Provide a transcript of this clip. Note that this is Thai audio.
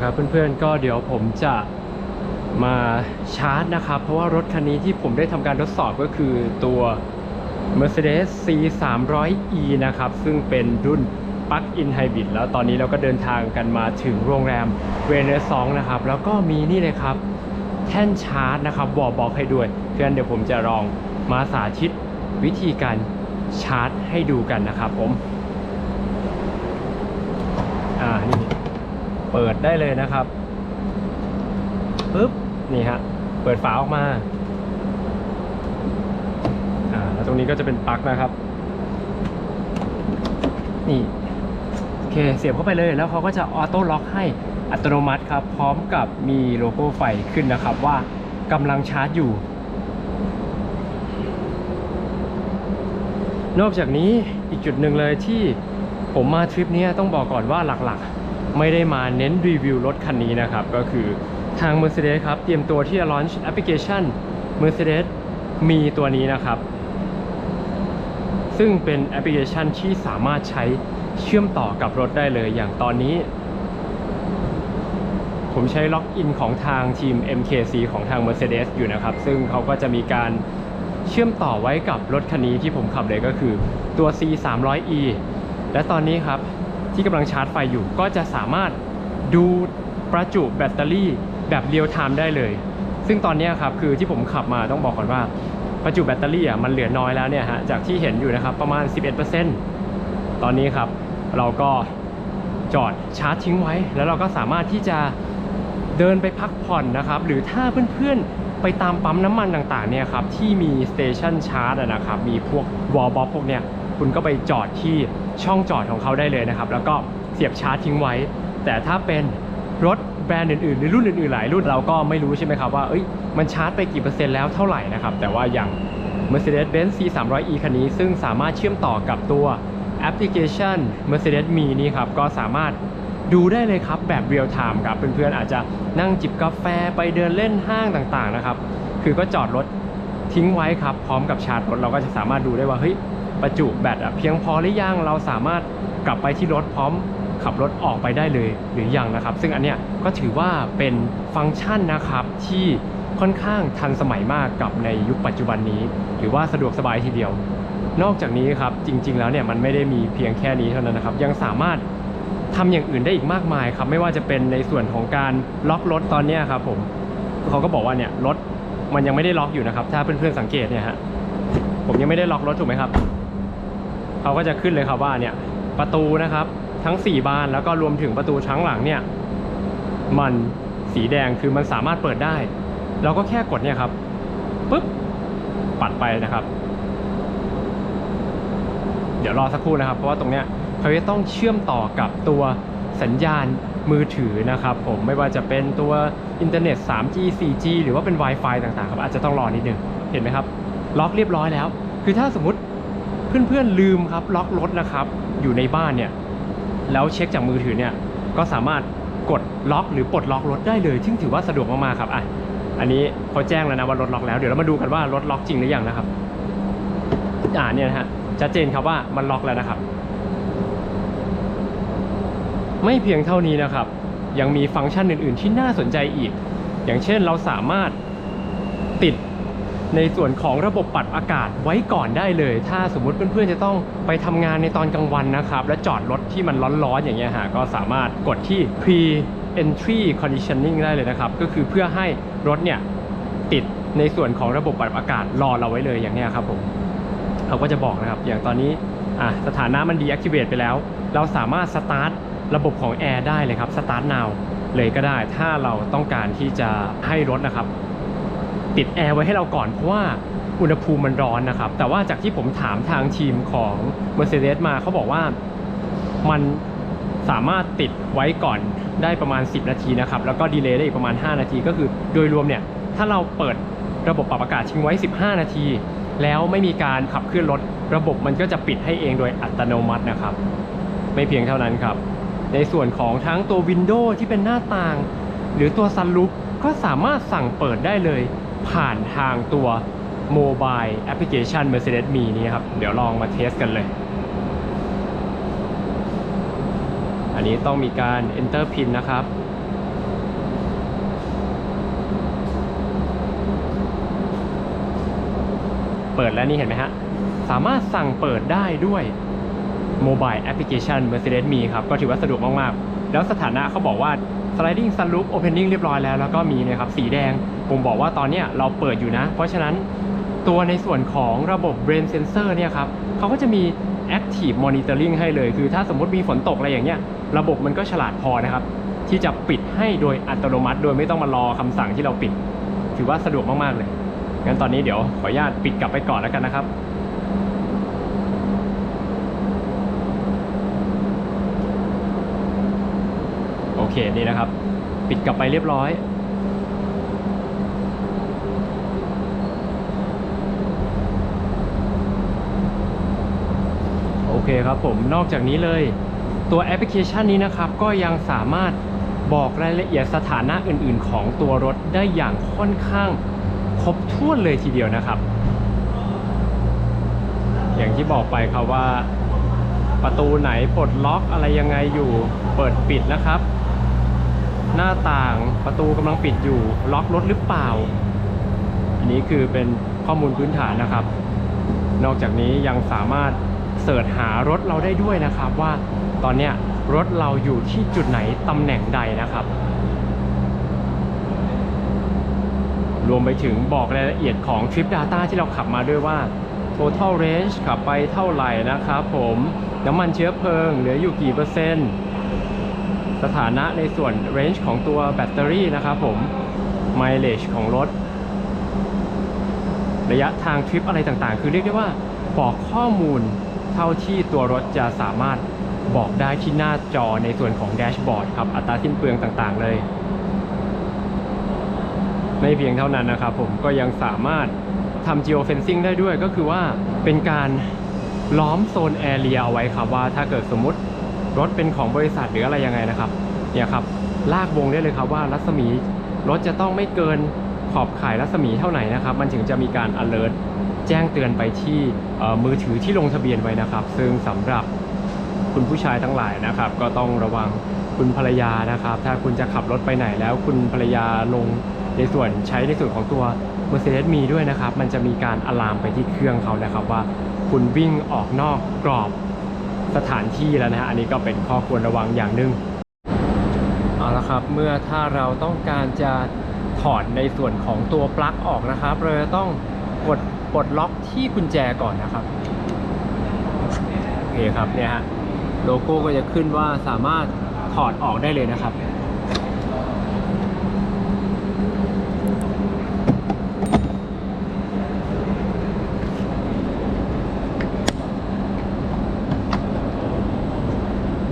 คครับเพื่อนๆก็เดี๋ยวผมจะมาชาร์จนะครับ เพราะว่ารถคันนี้ที่ผมได้ทำการทดสอบก็คือตัว Mercedes C 3 0 0 E นะครับ ซึ่งเป็นรุ่น Plug-in Hybrid แล้วตอนนี้เราก็เดินทางกันมาถึงโรงแรมเวเนสองนะครับ แล้วก็มีนี่เลยครับ แท่นชาร์จนะครับวอลบอกให้ด้วยเพื่อนเดี๋ยวผมจะลองมาสาธิตวิธีการชาร์จให้ดูกันนะครับผม อ่า นี่ เปิดได้เลยนะครับปึ๊บนี่ฮะเปิดฝาออกมาอ่าแล้วตรงนี้ก็จะเป็นปลั๊กนะครับนี่โอเคเสียบเข้าไปเลยแล้วเขาก็จะออโต้ล็อกให้อัตโนมัติครับ พร้อมกับมีโลโก้ไฟขึ้นนะครับว่ากำลังชาร์จอยู่ นอกจากนี้อีกจุดหนึ่งเลยที่ผมมาทริปนี้ต้องบอกก่อนว่าหลักๆ ไม่ได้มาเน้นรีวิวรถคันนี้นะครับ ก็คือทาง Mercedes ครับ เตรียมตัวที่จะ launch แอปพลิเคชัน Mercedes มีตัวนี้นะครับ ซึ่งเป็นแอปพลิเคชันที่สามารถใช้เชื่อมต่อกับรถได้เลยอย่างตอนนี้ ผมใช้ล็อกอินของทางทีม MKC ของทาง Mercedes อยู่นะครับ ซึ่งเขาก็จะมีการเชื่อมต่อไว้กับรถคันนี้ที่ผมขับเลยก็คือตัว C 3 0 0 E และตอนนี้ครับ ที่กำลังชาร์จไฟอยู่ ก็จะสามารถดูประจุแบตเตอรี่แบบเรียลไทม์ได้เลย ซึ่งตอนนี้ครับคือที่ผมขับมาต้องบอกก่อนว่าประจุแบตเตอรี่อะมันเหลือน้อยแล้วเนี่ยฮะจากที่เห็นอยู่นะครับประมาณ 11%ตอนนี้ครับเราก็จอดชาร์จทิ้งไว้ แล้วเราก็สามารถที่จะเดินไปพักผ่อนนะครับหรือถ้าเพื่อนๆไปตามปั๊มน้ำมันต่างๆเนี่ยครับที่มีสเตชันชาร์จนะครับมีพวกวอลบ็อกพวกเนี้ยคุณก็ไปจอดที่ ช่องจอดของเขาได้เลยนะครับ แล้วก็เสียบชาร์จทิ้งไว้ แต่ถ้าเป็นรถแบรนด์อื่นๆ หรือรุ่นอื่นๆ หลายรุ่นเราก็ไม่รู้ใช่ไหมครับว่าเอ้ยมันชาร์จไปกี่เปอร์เซ็นต์แล้วเท่าไหร่นะครับ แต่ว่าอย่าง Mercedes-Benz C 3 0 0 E คันนี้ ซึ่งสามารถเชื่อมต่อกับตัวแอปพลิเคชัน Mercedes Me นี้ครับ ก็สามารถดูได้เลยครับแบบเรียลไทม์ครับ เพื่อนๆ อาจจะนั่งจิบกาแฟไปเดินเล่นห้างต่างๆนะครับ คือก็จอดรถทิ้งไว้ครับ พร้อมกับชาร์จรถเราก็จะสามารถดูได้ว่าเฮ้ย ประจุแบตอะเพียงพอหรือยังเราสามารถกลับไปที่รถพร้อมขับรถออกไปได้เลยหรือยังนะครับ ซึ่งอันเนี้ยก็ถือว่าเป็นฟังก์ชันนะครับที่ค่อนข้างทันสมัยมากกับในยุคปัจจุบันนี้หรือว่าสะดวกสบายทีเดียว นอกจากนี้ครับจริง ๆ แล้วเนี่ยมันไม่ได้มีเพียงแค่นี้เท่านั้นนะครับ ยังสามารถทำอย่างอื่นได้อีกมากมายครับไม่ว่าจะเป็นในส่วนของการล็อกรถตอนเนี้ครับผมเขาก็บอกว่าเนี่ยรถมันยังไม่ได้ล็อกอยู่นะครับ ถ้าเพื่อนๆสังเกตเนี่ยฮะผมยังไม่ได้ล็อกรถถูกไหมครับ เขาก็จะขึ้นเลยครับว่าเนี่ยประตูนะครับทั้ง 4 บานแล้วก็รวมถึงประตูชั้งหลังเนี่ยมันสีแดงคือมันสามารถเปิดได้ เราก็แค่กดเนี่ยครับปุ๊บปัดไปนะครับ เดี๋ยวรอสักครู่นะครับ เพราะว่าตรงเนี้ยเขาจะต้องเชื่อมต่อกับตัวสัญญาณมือถือนะครับ ผมไม่ว่าจะเป็นตัวอินเทอร์เน็ต 3G 4G หรือว่าเป็น Wi-Fi ต่างๆครับอาจจะต้องรอนิดนึงเห็นไหมครับ ล็อกเรียบร้อยแล้ว คือถ้าสมมติ เพื่อนๆลืมครับล็อกรถนะครับ อยู่ในบ้านเนี่ยแล้วเช็คจากมือถือเนี่ยก็สามารถกดล็อกหรือปลดล็อกรถได้เลย ซึ่งถือว่าสะดวกมากๆครับอะอันนี้เขาแจ้งแล้วนะว่ารถล็อกแล้วเดี๋ยวเรามาดูกันว่ารถล็อกจริงหรือยังนะครับอ่าเนี่ยนะฮะชัดเจนครับว่ามันล็อกแล้วนะครับ ไม่เพียงเท่านี้นะครับ ยังมีฟังก์ชันอื่น ๆ ที่น่าสนใจอีก อย่างเช่นเราสามารถติด ในส่วนของระบบปัดอากาศไว้ก่อนได้เลย ถ้าสมมุติเพื่อนๆจะต้องไปทำงานในตอนกลางวันนะครับ และจอดรถที่มันร้อนๆอย่างเงี้ยฮะก็สามารถกดที่ pre entry conditioning ได้เลยนะครับ ก็คือเพื่อให้รถเนี่ยติดในส่วนของระบบปรับอากาศรอเราไว้เลยอย่างเนี้ยครับผมเขาก็จะบอกนะครับ อย่างตอนนี้อะสถานะมัน deactivate ไปแล้ว เราสามารถสตาร์ทระบบของแอร์ได้เลยครับ start now เลยก็ได้ ถ้าเราต้องการที่จะให้รถนะครับ ติดแอร์ไว้ให้เราก่อนเพราะว่าอุณหภูมิมันร้อนนะครับ แต่ว่าจากที่ผมถามทางทีมของ Mercedes มาเขาบอกว่ามันสามารถติดไว้ก่อนได้ประมาณ 10 นาทีนะครับ แล้วก็ดีเลย์ได้อีกประมาณ 5 นาที ก็คือโดยรวมเนี่ยถ้าเราเปิดระบบปรับอากาศทิ้งไว้ 15 นาที แล้วไม่มีการขับเคลื่อนรถ ระบบมันก็จะปิดให้เองโดยอัตโนมัตินะครับ ไม่เพียงเท่านั้นครับ ในส่วนของทั้งตัววินโดว์ที่เป็นหน้าต่าง หรือตัวซันรูฟก็สามารถสั่งเปิดได้เลย ผ่านทางตัวโมบายแอปพลิเคชัน Mercedes Me นี้ครับ เดี๋ยวลองมาเทสกันเลย อันนี้ต้องมีการ enter pin นะครับ เปิดแล้วนี่เห็นไหมฮะ สามารถสั่งเปิดได้ด้วยโมบายแอปพลิเคชัน Mercedes Me ครับ ก็ถือว่าสะดวกมาก ๆ แล้วสถานะเขาบอกว่า sliding sunroof opening เรียบร้อยแล้ว แล้วก็มีนะครับ สีแดง ผมบอกว่าตอนนี้เราเปิดอยู่นะ เพราะฉะนั้นตัวในส่วนของระบบ brain sensor เนี่ยครับเขาก็จะมี active monitoring ให้เลย คือถ้าสมมติมีฝนตกอะไรอย่างเงี้ยระบบมันก็ฉลาดพอนะครับ ที่จะปิดให้โดยอัตโนมัติ โดยไม่ต้องมารอคำสั่งที่เราปิด ถือว่าสะดวกมาก ๆ เลย งั้นตอนนี้เดี๋ยวขออนุญาตปิดกลับไปก่อนแล้วกันนะครับโอเคนี่นะครับ ปิดกลับไปเรียบร้อย เคครับผมนอกจากนี้เลย ตัวแอปพลิเคชันนี้นะครับ ก็ยังสามารถบอกรายละเอียดสถานะอื่นๆ ของตัวรถได้อย่างค่อนข้างครบถ้วนเลยทีเดียวนะครับ อย่างที่บอกไปครับว่า ประตูไหนปลดล็อกอะไรยังไงอยู่เปิดปิดนะครับ หน้าต่างประตูกำลังปิดอยู่ล็อกรถหรือเปล่า อันนี้คือเป็นข้อมูลพื้นฐานนะครับ นอกจากนี้ยังสามารถ สิร์ชหารถเราได้ด้วยนะครับ ว่าตอนเนี้ยรถเราอยู่ที่จุดไหนตำแหน่งใดนะครับ รวมไปถึงบอกรายละเอียดของ Trip Data ที่เราขับมาด้วยว่า Total Range ขับไปเท่าไหร่นะครับผมน้ำมันเชื้อเพลิงเหลืออยู่กี่เปอร์เซ็นต์ สถานะในส่วน range ของตัวแบตเตอรี่นะครับผม mileage ของรถ ระยะทางทริปอะไรต่างๆ คือเรียกได้ว่าบอกข้อมูล เท่าที่ตัวรถจะสามารถบอกได้ที่หน้าจอในส่วนของแดชบอร์ดครับอัตราสิ้นเปลืองต่างๆเลย ไม่เพียงเท่านั้นนะครับผมก็ยังสามารถทำ geofencing ได้ด้วยก็คือว่าเป็นการล้อมโซนแอเรียเอาไว้ครับว่าถ้าเกิดสมมติรถเป็นของบริษัทหรืออะไรยังไงนะครับเนี่ยครับลากวงได้เลยครับว่ารัศมีรถจะต้องไม่เกิน ขอบข่ายรัศมีเท่าไหร่นะครับ มันถึงจะมีการ alert แจ้งเตือนไปที่มือถือที่ลงทะเบียนไว้นะครับ ซึ่งสำหรับคุณผู้ชายทั้งหลายนะครับ ก็ต้องระวังคุณภรรยานะครับ ถ้าคุณจะขับรถไปไหนแล้วคุณภรรยาลงในส่วนใช้ในส่วนของตัว Mercedes มีด้วยนะครับ มันจะมีการอะลามไปที่เครื่องเขานะครับว่าคุณวิ่งออกนอกกรอบสถานที่แล้วนะฮะอันนี้ก็เป็นข้อควรระวังอย่างหนึ่งเอาละครับ เมื่อถ้าเราต้องการจะ ถอดในส่วนของตัวปลั๊กออกนะครับ เราจะต้องกดปลดล็อกที่กุญแจก่อนนะครับโอเคครับเนี่ยฮะโลโก้ก็จะขึ้นว่าสามารถถอดออกได้เลยนะครับ